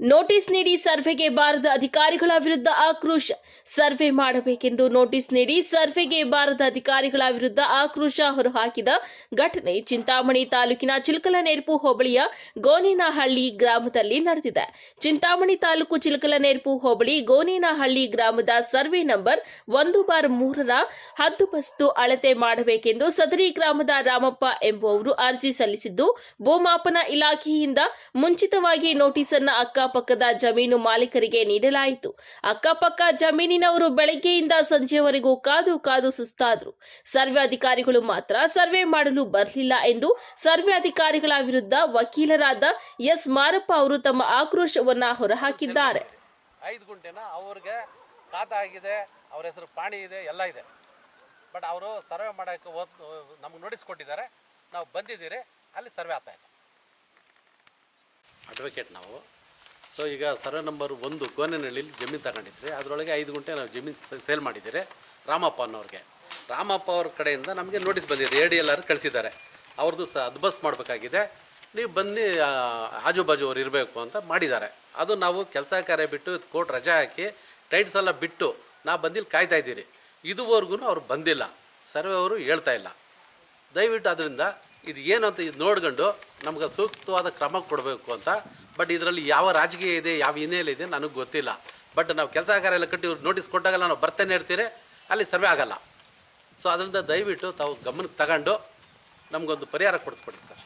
Notice ನೀಡಿ ಸರ್ವೆಗೆ ಬಾರದ ಅಧಿಕಾರಿಗಳ ವಿರುದ್ಧ ಆಕ್ರೋಶ ಸರ್ವೆ ಮಾಡಬೇಕೆಂದು ನೋಟಿಸ್ ನೀಡಿ ಸರ್ವೆಗೆ ಬಾರದ ಅಧಿಕಾರಿಗಳ ವಿರುದ್ಧ ಆಕ್ರೋಶ ಹೊರಹಾಕಿದ ಘಟನೆ ಚಿಂತಾಮಣಿ ತಾಲೂಕಿನ ಚಿಲಕಲನೇರ್ಪು ಹೋಬಳಿಯ ಗೋನೇನಹಳ್ಳಿ ಗ್ರಾಮದಲ್ಲಿ ನಡೆದಿದೆ. ಚಿಂತಾಮಣಿ ತಾಲೂಕು ಚಿಲಕಲನೇರ್ಪು ಹೋಬಳಿ ಗೋನೇನಹಳ್ಳಿ ಗ್ರಾಮದ ಸರ್ವೆ ನಂಬರ್ ಒಂದು ಬಾರ್ ಮೂರರ ಹದ್ದುಬಸ್ತು ಅಳತೆ ಮಾಡಬೇಕೆಂದು ಸದರಿ ಗ್ರಾಮದ ರಾಮಪ್ಪ ಎಂಬುವವರು ಅರ್ಜಿ ಸಲ್ಲಿಸಿದ್ದು, ಭೂಮಾಪನ ಇಲಾಖೆಯಿಂದ ಮುಂಚಿತವಾಗಿ ನೋಟಿಸ್ ಅನ್ನ ಅಕ್ಕಪಕ್ಕದ ಜಮೀನು ಮಾಲೀಕರಿಗೆ ನೀಡಲಾಯಿತು. ಅಕ್ಕಪಕ್ಕ ಜಮೀನಿನವರು ಬೆಳಗ್ಗೆಯಿಂದ ಸಂಜೆವರೆಗೂ ಕಾದು ಕಾದು ಸುಸ್ತಾದ್ರು. ಸರ್ವೆ ಅಧಿಕಾರಿಗಳು ಮಾತ್ರ ಸರ್ವೆ ಮಾಡಲು ಬರಲಿಲ್ಲ ಎಂದು ಸರ್ವೆ ಅಧಿಕಾರಿಗಳ ವಿರುದ್ಧ ವಕೀಲರಾದ ಎಸ್ ಮಾರಪ್ಪ ಅವರು ತಮ್ಮ ಆಕ್ರೋಶವನ್ನ ಹೊರಹಾಕಿದ್ದಾರೆ. ಐದು ಗುಂಟೆನ? ಅವ್ರಿಗೆ ಖಾತ ಆಗಿದೆ ಅವ್ರ ಹೆಸರು ಪಾಣಿ ಇದೆ ಎಲ್ಲ ಇದೆ. ಬಟ್ ಅವರು ಸರ್ವೆ ಮಾಡೋಕ್ಕೆ ನಮ್ಗೆ ನೋಟಿಸ್ ಕೊಟ್ಟಿದ್ದಾರೆ. ನಾವು ಬಂದಿದ್ದೀರಿ ಅಲ್ಲಿ ಸರ್ವೆ ಆಗ್ತಾ ಇಲ್ಲ ಅಡ್ವೊಕೇಟ್ ನಾವು. ಸೊ ಈಗ ಸರ್ವೆ ನಂಬರ್ ಒಂದು ಗೋನೆನಹಳ್ಳಿಲಿ ಜಮೀನು ತಗೊಂಡಿದ್ರಿ. ಅದರೊಳಗೆ ಐದು ಗುಂಟೆ ನಾವು ಜಮೀನು ಸೇಲ್ ಮಾಡಿದ್ದೀರಿ ರಾಮಪ್ಪ ಅನ್ನೋರಿಗೆ. ರಾಮಪ್ಪ ಅವ್ರ ಕಡೆಯಿಂದ ನಮಗೆ ನೋಟಿಸ್ ಬಂದಿದೆ. ಎ ಡಿ ಎಲ್ ಆರ್ ಕಳಿಸಿದ್ದಾರೆ. ಅವ್ರದ್ದು ಸಹ ಅದ್ಬಸ್ ಮಾಡಬೇಕಾಗಿದೆ. ನೀವು ಬನ್ನಿ ಆಜು ಬಾಜು ಅವ್ರು ಇರಬೇಕು ಅಂತ ಮಾಡಿದ್ದಾರೆ. ಅದು ನಾವು ಕೆಲಸ ಕಾರ್ಯ ಬಿಟ್ಟು ಕೋರ್ಟ್ ರಜೆ ಹಾಕಿ ಟೈಟ್ಸ್ ಎಲ್ಲ ಬಿಟ್ಟು ನಾ ಬಂದಿಲ್ಲಿ ಕಾಯ್ತಾ ಇದ್ದೀರಿ. ಇದುವರೆಗೂ ಅವ್ರು ಬಂದಿಲ್ಲ. ಸರ್ವೆ ಅವರು ಹೇಳ್ತಾ ಇಲ್ಲ. ದಯವಿಟ್ಟು ಅದರಿಂದ ಇದು ಏನು ಅಂತ ಇದು ನೋಡ್ಕೊಂಡು ನಮ್ಗೆ ಸೂಕ್ತವಾದ ಕ್ರಮ ಕೊಡಬೇಕು ಅಂತ ಬಟ್ ಇದರಲ್ಲಿ ಯಾವ ರಾಜಕೀಯ ಇದೆ, ಯಾವ ಹಿನ್ನೆಲೆ ಇದೆ ನನಗೆ ಗೊತ್ತಿಲ್ಲ. ಬಟ್ ನಾವು ಕೆಲಸ ಎಲ್ಲ ಕಟ್ಟಿ ನೋಟಿಸ್ ಕೊಟ್ಟಾಗಲ್ಲ ನಾವು ಬರ್ತಾನೆ ಇರ್ತೀರಿ ಅಲ್ಲಿ ಸರ್ವೆ ಆಗಲ್ಲ. ಸೊ ಅದರಿಂದ ದಯವಿಟ್ಟು ತಾವು ಗಮನಕ್ಕೆ ತಗೊಂಡು ನಮಗೊಂದು ಪರಿಹಾರ ಕೊಡಿಸ್ಕೊಡಿ ಸರ್.